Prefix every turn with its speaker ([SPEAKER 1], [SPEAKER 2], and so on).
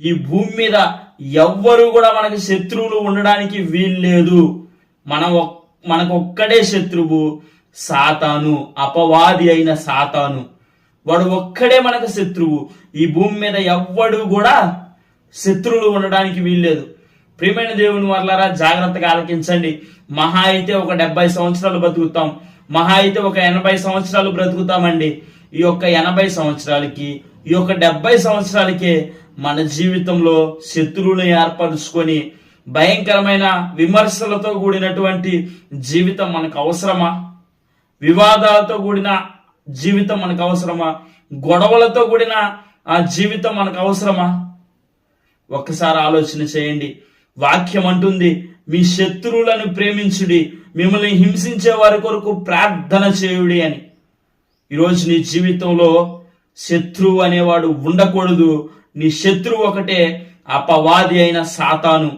[SPEAKER 1] ఈ భూమి మీద ఎవ్వరు కూడా మనకు శత్రువులు ఉండడానికి వీల్లేదు మనం మనకు ఒక్కడే శత్రువు సాతాను అపవాది అయిన సాతాను. వాడు ఒక్కడే మనకు శత్రువు. ఈ భూమి మీద ఎవ్వడు కూడా శత్రువులు ఉండడానికి వీల్లేదు ప్రియమైన దేవుని వర్లరా జాగ్రత్తగా ఆలకించండి. మహా అయితే ఒక డెబ్బై సంవత్సరాలు బతుకుతాం మహా అయితే ఒక ఎనభై సంవత్సరాలు బ్రతుకుతామండి. ఈ యొక్క ఎనభై సంవత్సరాలకి ఈ యొక్క డెబ్బై సంవత్సరాలకే మన జీవితంలో శత్రువులను ఏర్పరుచుకొని భయంకరమైన విమర్శలతో కూడినటువంటి జీవితం మనకు అవసరమా? వివాదాలతో కూడిన జీవితం మనకు అవసరమా? గొడవలతో కూడిన ఆ జీవితం మనకు అవసరమా? ఒక్కసారి ఆలోచన చేయండి. వాక్యం అంటుంది మీ శత్రువులను ప్రేమించుడి మిమ్మల్ని హింసించే వారి కొరకు ప్రార్థన చేయుడి అని. ఈరోజు నీ జీవితంలో శత్రువు అనేవాడు ఉండకూడదు. నీ శత్రువు ఒకటే అపవాది అయిన సాతాను.